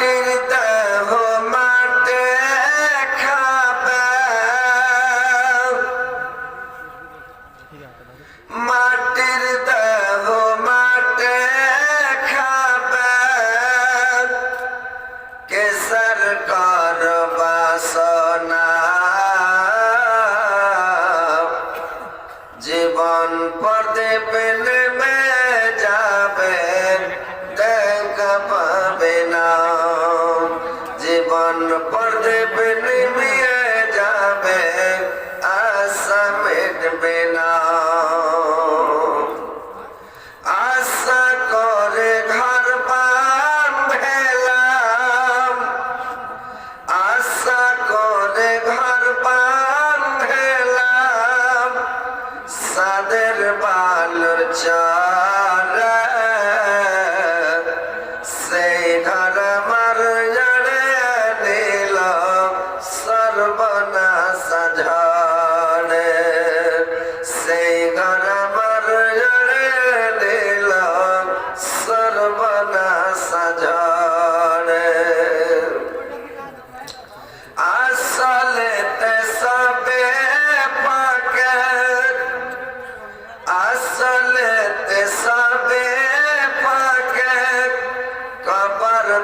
মাটির দেহ মাটে খাবে। মাটির দেহ মাটে খাবে। কেসার কর বাসনা। জীবন পর দেবে চাঁদের বালুর চার সেই হারাম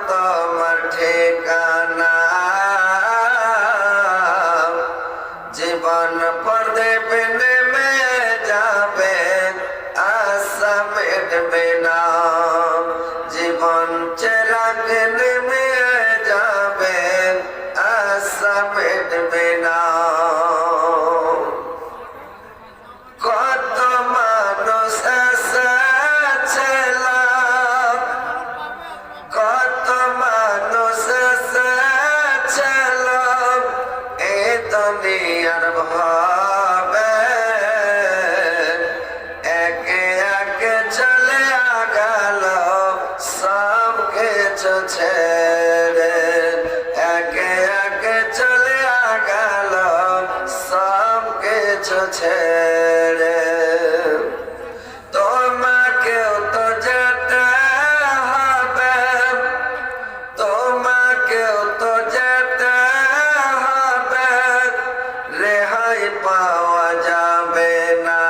তোমার ঠিকানা আর ভাবে একে একে চলে গেল সব কিছু ছেড়ে। একে একে চলে গেল সব কিছু ছেড়ে। যাবে না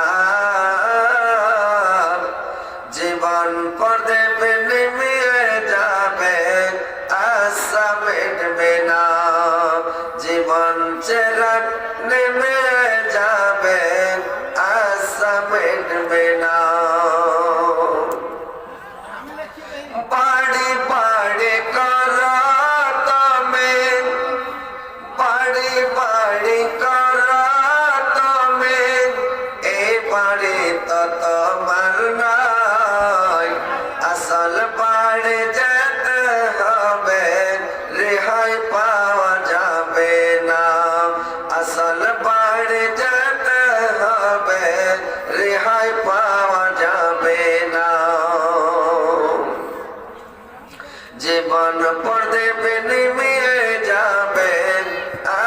জীবন পড়তে বিনিময়ে যাবেন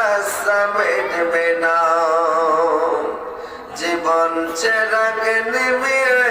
আশা মিটবে না। জীবন চেরাগ নিমিয়ে